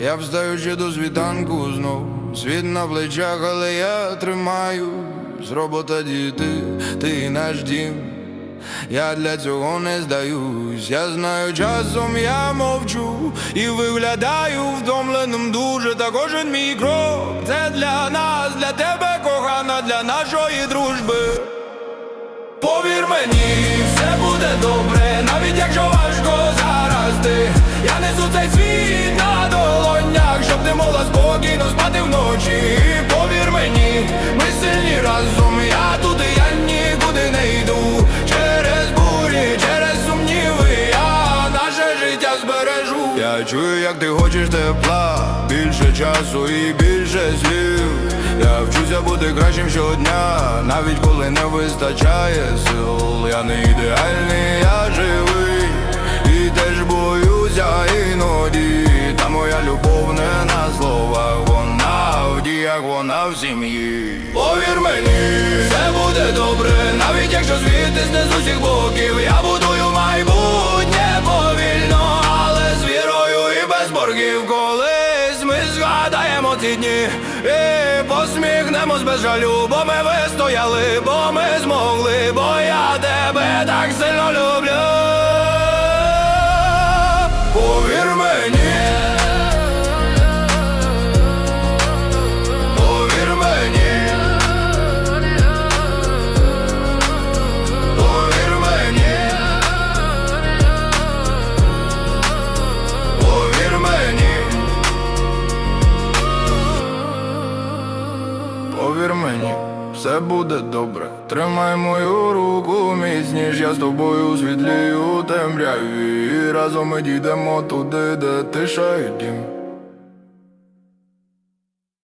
Я встаючи до світанку знов, світ на плечах, але я тримаю з робота діти, ти наш дім. Я для цього не здаюсь, я знаю, часом я мовчу і виглядаю втомленим дуже, та кожен мій крок це для нас, для тебе, кохана, для нашої дружби. Повір мені, спокійно спати вночі. Повір мені, ми сильні разом, я тут і я нікуди не йду. Через бурі, через сумніви, я наше життя збережу. Я чую, як ти хочеш тепла, більше часу і більше слів. Я вчуся бути кращим щодня, навіть коли не вистачає сил. Я не ідеальний, я живий, і теж боюся іноді. Та моя любов не на словах, діях, вона в сім'ї. Повір мені, все буде добре, навіть якщо світись з усіх боків, я будую майбутнє повільно, але з вірою і без боргів колись ми згадаємо ці дні і посміхнемось без жалю, бо ми вистояли, бо ми змогли, бо я тебе так сильно люблю. Повір мені, все буде добре. Тримай мою руку міцніш, я з тобою світлію темряві. І разом ми дійдемо туди, де тиша і дім.